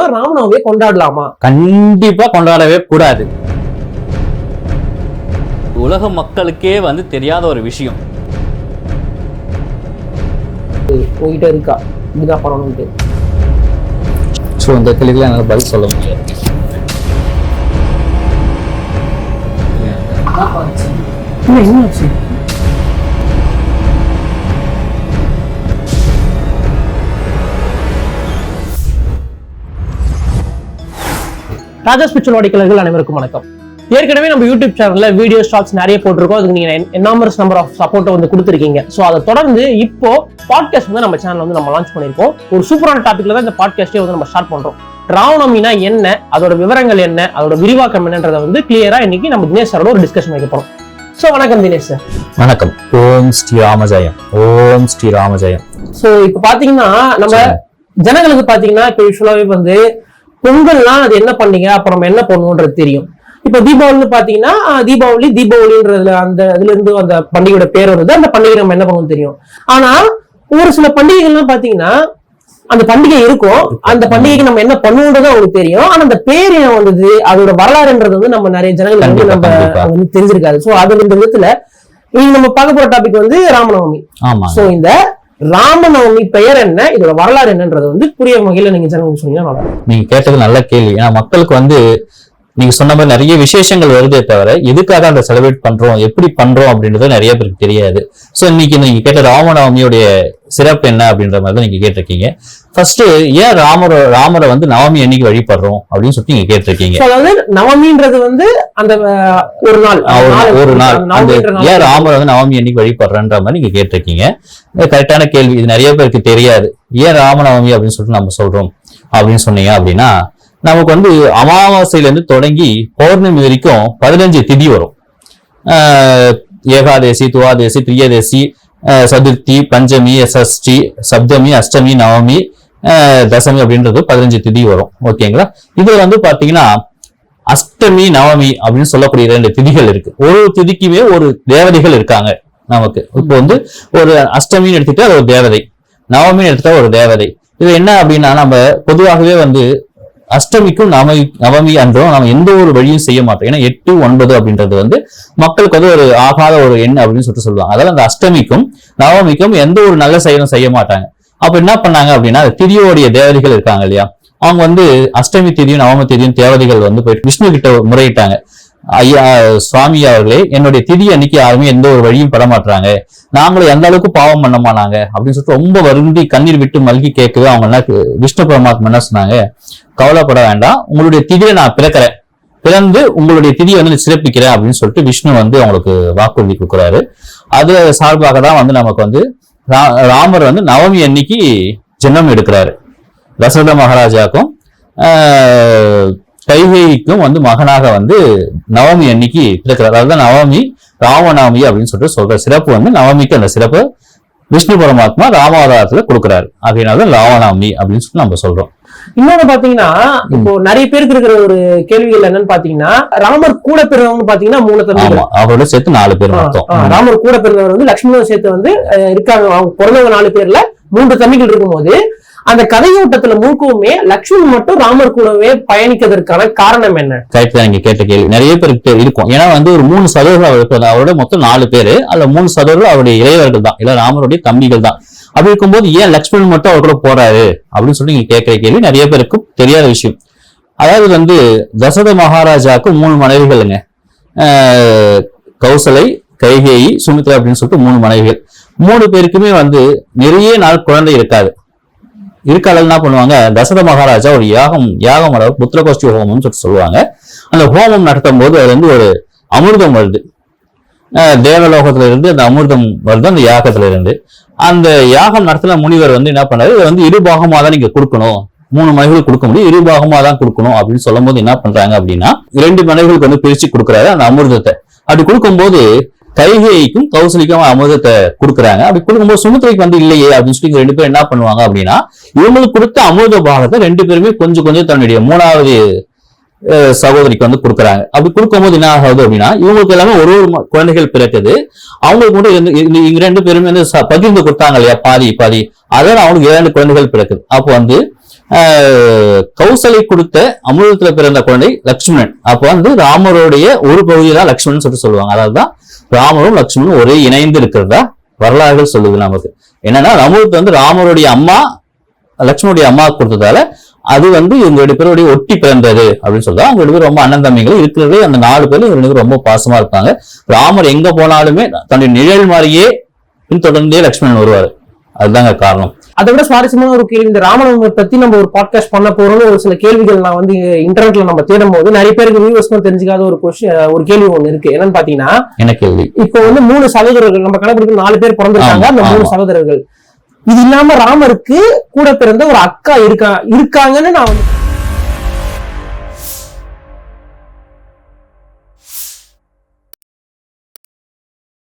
நம்ம ராமநவமியை கொண்டாடலாமா? கண்டிப்பா கொண்டாடவே கூடாது. உலக மக்களுக்கே வந்து தெரியாத ஒரு விஷயம். உங்ககிட்ட இருக்கா? இப்படிதான் பண்ணணும்ட்டு. ஸோ இந்த கேள்விகளை என்னால் பதில் சொல்ல முடியாது இல்ல, என்னாச்சு ராஜா ஸ்பிரிச்சுவல் வாடிக்கையாளர்கள் அனைவருக்கும் வணக்கம். ஏற்கனவே நம்ம யூடியூப் சேனல்ல வீடியோ ஷார்ட்ஸ் நிறைய போட்டிருக்கோம். அதுக்கு நீங்க என்னாமர்ஸ் நம்பர் ஆஃப் சப்போர்ட்டை வந்து கொடுத்துருக்கீங்க. ஸோ அதை தொடர்ந்து இப்போ பாட்காஸ்ட் வந்து நம்ம சேனல் வந்து நம்ம லான்ச் பண்ணியிருக்கோம். ஒரு சூப்பரான டாபிக்ல தான் இந்த பாட்காஸ்டே வந்து நம்ம ஸ்டார்ட் பண்றோம். ராவணமினா என்ன? அதோட விவரங்கள் என்ன? அதோட விரிவாக்கம் என்னன்றதை வந்து கிளியரா இன்னைக்கு நம்ம தினேஷ் சாரோட ஒரு டிஸ்கஷன் வைக்க போறோம். ஸோ வணக்கம் தினேஷ் சார். வணக்கம். ஓம் ஸ்ரீ ராமஜயம். ஓம் ஸ்ரீ ராமஜயம். ஸோ இப்போ பாத்தீங்கன்னா நம்ம ஜனங்களுக்கு பாத்தீங்கன்னா இப்போ யூஸ்வலாவே வந்து பொங்கல்னா அது என்ன பண்ணீங்க? அப்புறம் நம்ம என்ன பண்ணுவோன்றது தெரியும். இப்போ தீபாவளி பாத்தீங்கன்னா ஆஹ், தீபாவளி தீபாவளின்றதுல அந்த இதுல இருந்து அந்த பண்டிகையோட பேர் வருது. அந்த பண்டிகை நம்ம என்ன பண்ணுவோம் தெரியும். ஆனா ஒரு சில பண்டிகைகள்லாம் பாத்தீங்கன்னா அந்த பண்டிகை இருக்கும். அந்த பண்டிகைக்கு நம்ம என்ன பண்ணுவோன்றது அவங்களுக்கு தெரியும். ஆனா அந்த பேர் ஏன் வந்தது? அதோட வரலாறுன்றது வந்து நம்ம நிறைய ஜனங்களுக்கு வந்து நம்ம. வந்து தெரிஞ்சிருக்காது. ஸோ அது இந்த விதத்துல இன்னைக்கு நம்ம பார்க்க போற டாபிக் வந்து ராமநவமி. சோ இந்த ராமநவமி பெயர் என்ன? இதோட வரலாறு என்னன்றது வந்து புரிய வகையில நீங்க ஜனங்களுக்கு சொன்னீங்கன்னா நல்லா நீங்க கேட்டது நல்ல கேள்வி. ஏன்னா மக்களுக்கு வந்து நீங்க சொன்ன மாதிரி நிறைய விசேஷங்கள் வருதே தவிர எதுக்காக அதை செலிப்ரேட் பண்றோம் எப்படி பண்றோம் அப்படின்றது நிறைய பேருக்கு தெரியாது. சோ இன்னைக்கு நீங்க கேட்ட ராமநவமியுடைய சிறப்பு என்ன அப்படின்ற மாதிரி தான் நீங்க கேட்டிருக்கீங்க. ஃபர்ஸ்ட் ஏன் ராமர் ராமரை வந்து நவமி அன்னைக்கு வழிபடுறோம் அப்படின்னு சொல்லிட்டு நீங்க கேட்டிருக்கீங்க? அதாவது நவமின்றது வந்து அந்த ஒரு நாள். ஒரு நாள், அந்த ஏன் ராமர் வந்து நவமி அன்னைக்கு வழிபடுறன்ற மாதிரி நீங்க கேட்டிருக்கீங்க. கரெக்டான கேள்வி. இது நிறைய பேருக்கு தெரியாது. ஏன் ராமநவமி அப்படின்னு சொல்லிட்டு நம்ம சொல்றோம் அப்படின்னு சொன்னீங்க அப்படின்னா நமக்கு வந்து அமாவாசையில இருந்து தொடங்கி பௌர்ணமி வரைக்கும் பதினஞ்சு திதி வரும். ஏகாதேசி துவாதேசி திரியதேசி சதுர்த்தி பஞ்சமி சஷ்டி சப்தமி அஷ்டமி நவமி தசமி அப்படின்றது பதினஞ்சு திதி வரும். ஓகேங்களா இது வந்து பாத்தீங்கன்னா அஷ்டமி நவமி அப்படின்னு சொல்லக்கூடிய ரெண்டு திதிகள் இருக்கு. ஒரு திதிக்குமே ஒரு தேவதைகள் இருக்காங்க நமக்கு. இப்போ வந்து ஒரு அஷ்டமின்னு எடுத்துட்டா அது ஒரு தேவதை. நவமின்னு எடுத்துட்டா ஒரு தேவதை. இது என்ன அப்படின்னா நம்ம பொதுவாகவே வந்து அஷ்டமிக்கும் நவமி நவமி அன்றும் நம்ம எந்த ஒரு வழியும் செய்ய மாட்டோம். ஏன்னா எட்டு ஒன்பது அப்படின்றது வந்து மக்களுக்கு வந்து ஒரு ஆகாத ஒரு எண் அப்படின்னு சொல்லிட்டு சொல்லுவாங்க. அதனால அந்த அஷ்டமிக்கும் நவமிக்கும் எந்த ஒரு நல்ல செயலும் செய்ய மாட்டாங்க. அப்ப என்ன பண்ணாங்க அப்படின்னா திரியோடைய தேவதைகள் இருக்காங்க இல்லையா? அவங்க வந்து அஷ்டமி திதியும் நவமி திதியும் தேவதைகள் வந்து போயிட்டு விஷ்ணு கிட்ட முறையிட்டாங்க. ஐயா சுவாமி அவர்களே என்னுடைய திதி அன்னைக்கு யாருமே எந்த ஒரு வழியும் படமாட்டுறாங்க நாங்களும் எந்த அளவுக்கு பாவம் பண்ணமா நாங்க அப்படின்னு சொல்லிட்டு ரொம்ப வருந்தி கண்ணீர் விட்டு மல்கி கேட்கவே அவங்க என்ன விஷ்ணு பரமாத்மா என்ன சொன்னாங்க? கவலைப்பட வேண்டாம். உங்களுடைய திதியை நான் பிறக்கிறேன். பிறந்து உங்களுடைய திதியை வந்து நான் சிறப்பிக்கிறேன் அப்படின்னு சொல்லிட்டு விஷ்ணு வந்து அவங்களுக்கு வாக்குறுதி கொடுக்குறாரு. அது சார்பாக தான் வந்து நமக்கு வந்து ரா- ராமர் வந்து நவமி அன்னைக்கு ஜென்மம் எடுக்கிறாரு. தசரத மகாராஜாக்கும் கைகைக்கும் கைகேயிக்கும் வந்து மகனாக வந்து நவமி அன்னைக்கு பிறக்கிறார். அதுதான் நவமி ராமநவமி அப்படின்னு சொல்லிட்டு சொல்ற சிறப்பு வந்து நவமிக்கு அந்த சிறப்பு விஷ்ணு பரமாத்மா ராமாவதாரத்துல கொடுக்குறாரு. அப்படின்னால ராமநவமி அப்படின்னு சொல்லி நம்ம சொல்றோம். இன்னொன்னு பாத்தீங்கன்னா இப்போ நிறைய பேருக்கு இருக்கிற ஒரு கேள்விகள் என்னன்னு பாத்தீங்கன்னா ராமர் கூட பிறந்தவங்க பாத்தீங்கன்னா மூணு ஆமா அவரோட சேர்த்து நாலு பேர் மொத்தம். ராமர் கூட பிறந்தவர் வந்து லட்சுமணன் சேர்த்து வந்து இருக்காங்க. அவங்க பிறந்தவங்க நாலு பேர்ல மூன்று தம்பிகள் இருக்கும்போது அந்த கதையோட்டத்துல முழுக்கவுமே லக்ஷ்மி மட்டும் ராமர் கூடவே பயணிக்கிறதுக்கான காரணம் என்ன? கரெக்ட் தான் நீங்க கேட்ட கேள்வி. நிறைய பேருக்கு இருக்கும். ஏன்னா வந்து ஒரு மூணு சதவீதம் அவருக்கு அவரோட மொத்தம் நாலு பேரு. அதுல மூணு சதவீதம் அவருடைய இளையவர்கள் தான். இல்ல ராமருடைய தம்பிகள் தான். அப்படி இருக்கும்போது ஏன் லக்ஷ்மணன் மட்டும் அவர் கூட போறாரு? அப்படின்னு சொல்லி நீங்க கேட்கிற கேள்வி நிறைய பேருக்கு தெரியாத விஷயம். அதாவது வந்து தசத மகாராஜாவுக்கு மூணு மனைவிகளுங்க. கௌசலை கைகேயி சுமித்ரா அப்படின்னு சொல்லிட்டு மூணு மனைவிகள். மூணு பேருக்குமே வந்து நிறைய நாள் குழந்தை இருக்காது. இருக்கால என்ன பண்ணுவாங்க. தசரத மகாராஜா ஒரு யாகம் யாகம் அதாவது புத்திரகோஷ்டி ஹோமம்னு சொல்லிட்டு சொல்லுவாங்க. அந்த ஹோமம் நடத்தும் போது அது வந்து ஒரு அமிர்தம் வருது. தேவலோகத்துல இருந்து அந்த அமிர்தம் வருது அந்த யாகத்துல இருந்து அந்த யாகம் நடத்தின முனிவர் வந்து என்ன பண்ணாரு? இதை வந்து இரு தான் நீங்க கொடுக்கணும். மூணு மனைவிகள் கொடுக்க முடியும். இரு பாகமா தான் கொடுக்கணும் அப்படின்னு சொல்லும் போது என்ன பண்றாங்க அப்படின்னா இரண்டு மனைவிகளுக்கு வந்து பிரிச்சு கொடுக்குறாரு அந்த அமிர்தத்தை. அப்படி கொடுக்கும்போது கைகைக்கும் கௌசலிக்கும் அமிர்தத்தை கொடுக்குறாங்க. அப்படி கொடுக்கும்போது சுமித்ரைக்கு வந்து இல்லையே அப்படின்னு சொல்லி ரெண்டு பேரும் என்ன பண்ணுவாங்க அப்படின்னா இவங்களுக்கு கொடுத்த அமிர்த பாகத்தை ரெண்டு பேருமே கொஞ்சம் கொஞ்சம் தன்னுடைய மூணாவது சகோதரிக்கு வந்து கொடுக்குறாங்க. அப்படி கொடுக்கும்போது என்ன ஆகுது அப்படின்னா இவங்களுக்கு எல்லாமே ஒரு ஒரு குழந்தைகள் பிறக்குது. அவங்களுக்கு மட்டும் இந்த- இவங்க ரெண்டு பேருமே வந்து ச- பகிர்ந்து கொடுத்தாங்க இல்லையா? பாதி பாதி. அதான் அவங்களுக்கு இரண்டு குழந்தைகள் பிறக்குது. அப்போ வந்து கௌசலை கொடுத்த அமிர்தத்துல பிறந்த குழந்தை லக்ஷ்மணன். அப்போ வந்து ராமருடைய ஒரு பகுதி தான் லக்ஷ்மணன் சொல்லிட்டு சொல்லுவாங்க. அதாவது தான் ராமரும் லக்ஷ்மணும் ஒரே இணைந்து இருக்கிறதா வரலாறுகள் சொல்லுது நமக்கு. என்னன்னா அமிர்தத்தை வந்து ராமருடைய அம்மா லக்ஷ்மணுடைய அம்மா கொடுத்ததால அது வந்து இவங்க ரெண்டு பேருடைய ஒட்டி பிறந்தது அப்படின்னு சொல்றா. அவங்க ரெண்டு பேரும் ரொம்ப அண்ணன் தம்பிகள். இருக்கிறதே அந்த நாலு பேரும் இவங்க ரெண்டு பேரும் ரொம்ப பாசமா இருப்பாங்க. ராமர் எங்க போனாலுமே தன்னுடைய நிழல் மாதிரியே பின்தொடர்ந்தே லக்ஷ்மணன் வருவார். அதுதாங்க காரணம். அதை விட சுவாரஸ்யமான ஒரு கேள்வி இந்த ராமநவமி பத்தி நம்ம ஒரு பாட்காஸ்ட் பண்ண போறோம்னு ஒரு சில கேள்விகள் நான் வந்து இன்டர்நெட்ல நம்ம தேடும் போது நிறைய பேருக்கு வியூவர்ஸ்க்கும் தெரிஞ்சுக்காத ஒரு கொஸ்டின் ஒரு கேள்வி ஒண்ணு இருக்கு. என்னன்னு பாத்தீங்கன்னா என்ன கேள்வி? இப்போ வந்து மூணு சகோதரர்கள் நம்ம கணக்கு நாலு பேர் பிறந்திருக்காங்க அந்த மூணு. சகோதரர்கள். இது இல்லாம ராமருக்கு கூட பிறந்த ஒரு அக்கா இருக்கா இருக்காங்கன்னு நான் வந்து